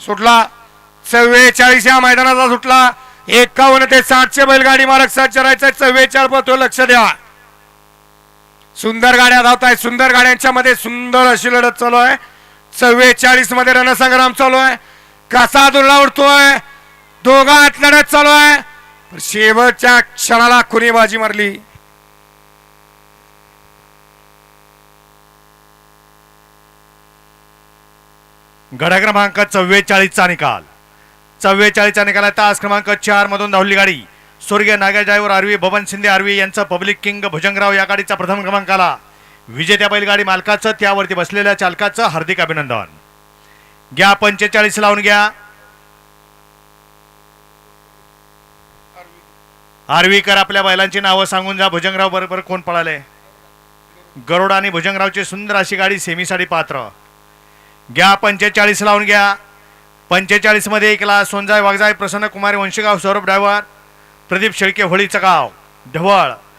सुटला. चव्वेचाळीसच्या मैदानाचा सुटला. एकावन्न ते साठशे बैलगाडी मालक सज्ज राहायचं चव्वेचाळीस पळतो लक्ष द्या. सुंदर गाड्या धावत आहेत सुंदर गाड्यांच्या मध्ये सुंदर अशी लढत चालू आहे. चव्वेचाळीसमध्ये रणसंग्राम चालू आहे. कसा दुर्ला उडतोय? दोघात लढत चालू आहे. शेवटच्या क्षणाला कुणी बाजी मारली? गडा क्रमांक चव्वेचाळीसचा निकाल. चव्वेचाळीसचा निकाल आहे तास क्रमांक चार मधून धावली गाडी. स्वर्गीय नागा ड्रायव्हर आरवी भवन शिंदे आरवी यांचं पब्लिक किंग भुजंगराव या गाडीचा प्रथम क्रमांक आला विजेत्या बैलगाडी मालकाचं त्यावरती बसलेल्या चालकाचं हार्दिक अभिनंदन. घ्या पंचेचाळीस लावून घ्या. आर्वीकर आपल्या बैलांची नावं सांगून जा. भुजंगराव बरोबर कोण पळाले? गरुड आणि भुजंगरावची सुंदर अशी गाडी सेमीसाठी पात्र. घ्या पंचेचाळीस लावून घ्या. पंचेचाळीसमध्ये एकला सोनजाय वागजाय प्रसन्न कुमारी वंशगाव सौरभ ड्रायव्हर प्रदीप शेळके होळीचं गाव ढवळ.